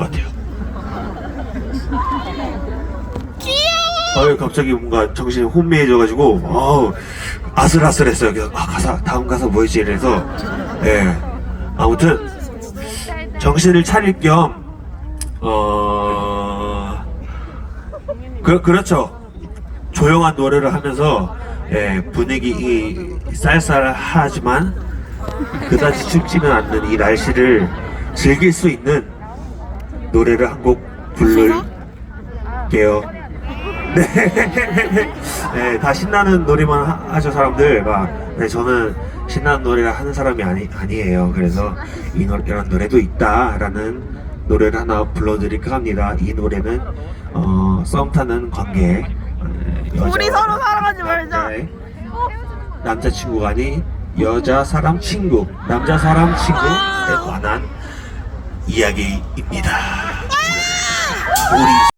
것 같아요. 아유 갑자기 뭔가 정신이 혼미해져가지고 어우 아슬아슬했어요. 그래서 아 가사 다음 가사 뭐였지 이래서 예 아무튼 정신을 차릴 겸 어. 그, 그렇죠. 조용한 노래를 하면서 예, 분위기 이 쌀쌀하지만 그다지 춥지는 않는 이 날씨를 즐길 수 있는 노래를 한곡 부를게요. 네. 네, 다 신나는 노래만 하- 하죠 사람들. 막 네, 저는 신나는 노래를 하는 사람이 아니 아니에요. 그래서 이 노, 이런 노래도 있다라는 노래를 하나 불러드릴까 합니다. 이 노래는 어, 썸 타는 관계. 어, 여자- 우리 서로 사랑하지 말자. 네. 남자친구가 아닌 여자 사람 친구, 남자 사람 친구에 관한 이야기입니다. 우리